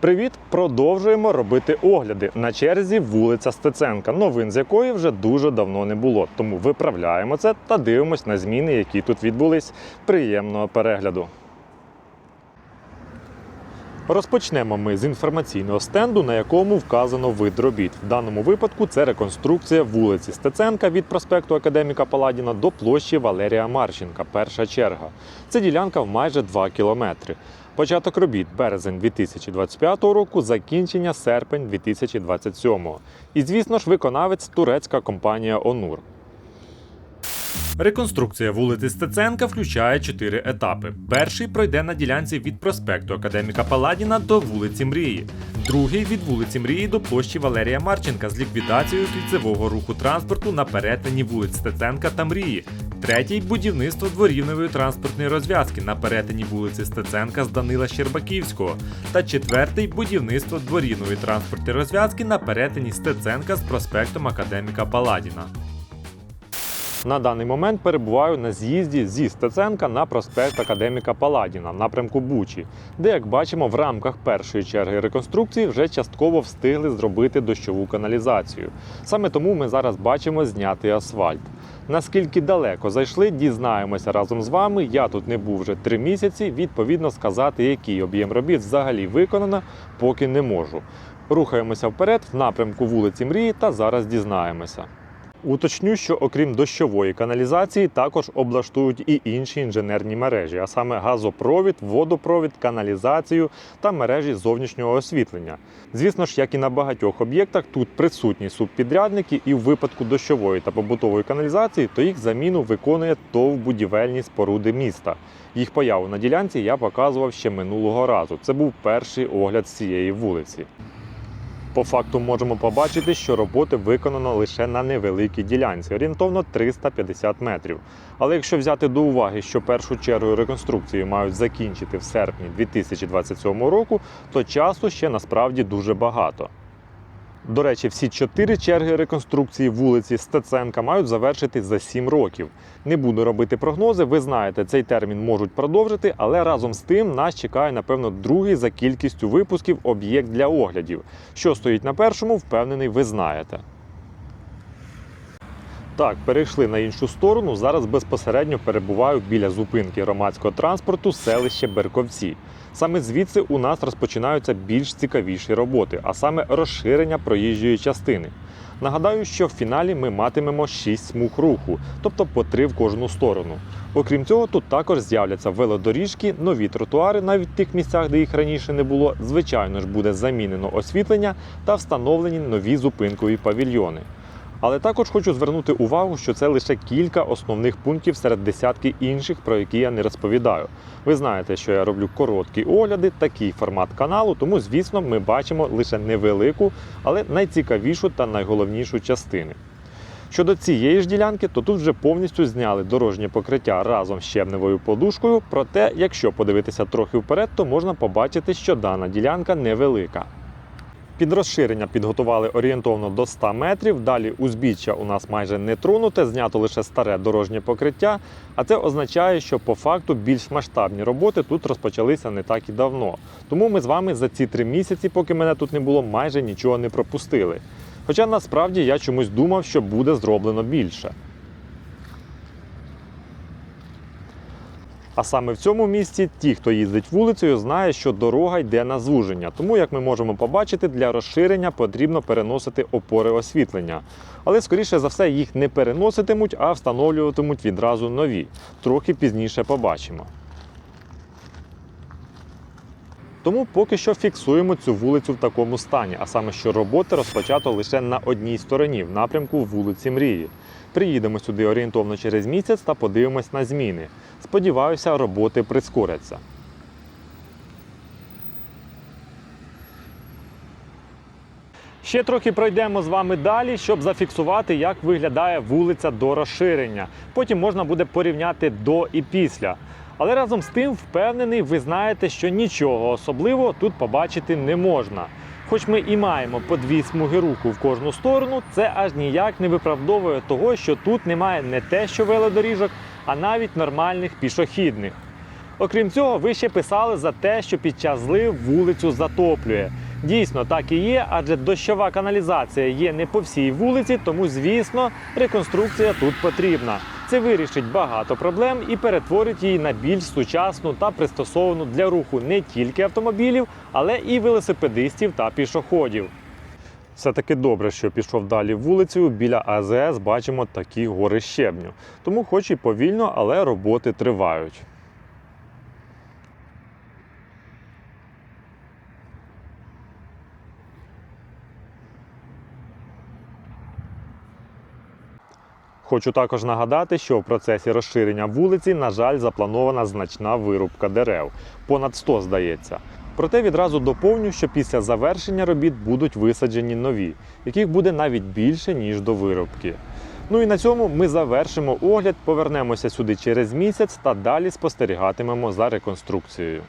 Привіт! Продовжуємо робити огляди. На черзі вулиця Стеценка, новин з якої вже дуже давно не було. Тому виправляємо це та дивимось на зміни, які тут відбулись. Приємного перегляду. Розпочнемо ми з інформаційного стенду, на якому вказано вид робіт. В даному випадку це реконструкція вулиці Стеценка від проспекту Академіка Паладіна до площі Валерія Марченка. Перша черга. Це ділянка в майже 2 кілометри. Початок робіт березень 2025 року, закінчення серпень 2027. І, звісно ж, виконавець турецька компанія Онур. Реконструкція вулиці Стеценка включає чотири етапи. Перший пройде на ділянці від проспекту Академіка Паладіна до вулиці Мрії. Другий від вулиці Мрії до площі Валерія Марченка з ліквідацією кільцевого руху транспорту на перетині вулиць Стеценка та Мрії. Третій будівництво дворівневої транспортної розв'язки на перетині вулиці Стеценка з Данила Щербаківського. Та четвертий будівництво дворівневої транспортної розв'язки на перетині Стеценка з проспектом Академіка Паладіна. На даний момент перебуваю на з'їзді зі Стеценка на проспект Академіка Паладіна в напрямку Бучі, де, як бачимо, в рамках першої черги реконструкції вже частково встигли зробити дощову каналізацію. Саме тому ми зараз бачимо знятий асфальт. Наскільки далеко зайшли, дізнаємося разом з вами. Я тут не був вже три місяці. Відповідно, сказати, який об'єм робіт взагалі виконано, поки не можу. Рухаємося вперед в напрямку вулиці Мрії та зараз дізнаємося. Уточню, що окрім дощової каналізації, також облаштують і інші інженерні мережі, а саме газопровід, водопровід, каналізацію та мережі зовнішнього освітлення. Звісно ж, як і на багатьох об'єктах, тут присутні субпідрядники, і в випадку дощової та побутової каналізації, то їх заміну виконує ТОВ будівельні споруди міста. Їх появу на ділянці я показував ще минулого разу. Це був перший огляд з цієї вулиці. По факту можемо побачити, що роботи виконано лише на невеликій ділянці, орієнтовно 350 метрів. Але якщо взяти до уваги, що першу чергу реконструкції мають закінчити в серпні 2027 року, то часу ще насправді дуже багато. До речі, всі чотири черги реконструкції вулиці Стеценка мають завершити за 7 років. Не буду робити прогнози. Ви знаєте, цей термін можуть продовжити, але разом з тим нас чекає, напевно, другий за кількістю випусків об'єкт для оглядів. Що стоїть на першому, впевнений, ви знаєте. Так, перейшли на іншу сторону. Зараз безпосередньо перебуваю біля зупинки громадського транспорту селище Берковці. Саме звідси у нас розпочинаються більш цікавіші роботи, а саме розширення проїжджої частини. Нагадаю, що в фіналі ми матимемо 6 смуг руху, тобто по 3 в кожну сторону. Окрім цього, тут також з'являться велодоріжки, нові тротуари навіть в тих місцях, де їх раніше не було. Звичайно ж, буде замінено освітлення та встановлені нові зупинкові павільйони. Але також хочу звернути увагу, що це лише кілька основних пунктів серед десятки інших, про які я не розповідаю. Ви знаєте, що я роблю короткі огляди, такий формат каналу, тому, звісно, ми бачимо лише невелику, але найцікавішу та найголовнішу частини. Щодо цієї ж ділянки, то тут вже повністю зняли дорожнє покриття разом з щебневою подушкою. Проте, якщо подивитися трохи вперед, то можна побачити, що дана ділянка невелика. Під розширення підготували орієнтовно до 100 метрів. Далі узбіччя у нас майже не тронуте, знято лише старе дорожнє покриття. А це означає, що по факту більш масштабні роботи тут розпочалися не так і давно. Тому ми з вами за ці три місяці, поки мене тут не було, майже нічого не пропустили. Хоча насправді я чомусь думав, що буде зроблено більше. А саме в цьому місці ті, хто їздить вулицею, знає, що дорога йде на звуження. Тому, як ми можемо побачити, для розширення потрібно переносити опори освітлення. Але, скоріше за все, їх не переноситимуть, а встановлюватимуть відразу нові. Трохи пізніше побачимо. Тому поки що фіксуємо цю вулицю в такому стані, а саме, що роботи розпочато лише на одній стороні, в напрямку вулиці Мрії. Приїдемо сюди орієнтовно через місяць та подивимось на зміни. Сподіваюся, роботи прискоряться. Ще трохи пройдемо з вами далі, щоб зафіксувати, як виглядає вулиця до розширення. Потім можна буде порівняти до і після. Але разом з тим, впевнений, ви знаєте, що нічого особливого тут побачити не можна. Хоч ми і маємо по дві смуги руху в кожну сторону, це аж ніяк не виправдовує того, що тут немає не те, що велодоріжок, а навіть нормальних пішохідних. Окрім цього, ви ще писали за те, що під час злив вулицю затоплює. Дійсно, так і є, адже дощова каналізація є не по всій вулиці, тому, звісно, реконструкція тут потрібна. Це вирішить багато проблем і перетворить її на більш сучасну та пристосовану для руху не тільки автомобілів, але і велосипедистів та пішоходів. Все-таки добре, що пішов далі вулицею. Біля АЗС бачимо такі гори щебню. Тому хоч і повільно, але роботи тривають. Хочу також нагадати, що в процесі розширення вулиці, на жаль, запланована значна вирубка дерев. Понад 100, здається. Проте відразу доповню, що після завершення робіт будуть висаджені нові, яких буде навіть більше, ніж до виробки. Ну і на цьому ми завершимо огляд, повернемося сюди через місяць та далі спостерігатимемо за реконструкцією.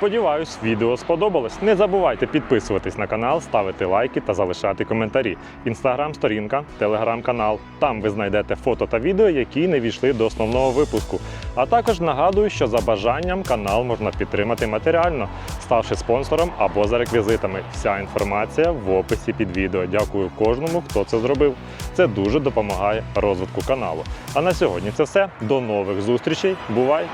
Сподіваюсь, відео сподобалось. Не забувайте підписуватись на канал, ставити лайки та залишати коментарі. Інстаграм-сторінка, телеграм-канал. Там ви знайдете фото та відео, які не війшли до основного випуску. А також нагадую, що за бажанням канал можна підтримати матеріально, ставши спонсором або за реквізитами. Вся інформація в описі під відео. Дякую кожному, хто це зробив. Це дуже допомагає розвитку каналу. А на сьогодні це все. До нових зустрічей. Бувай!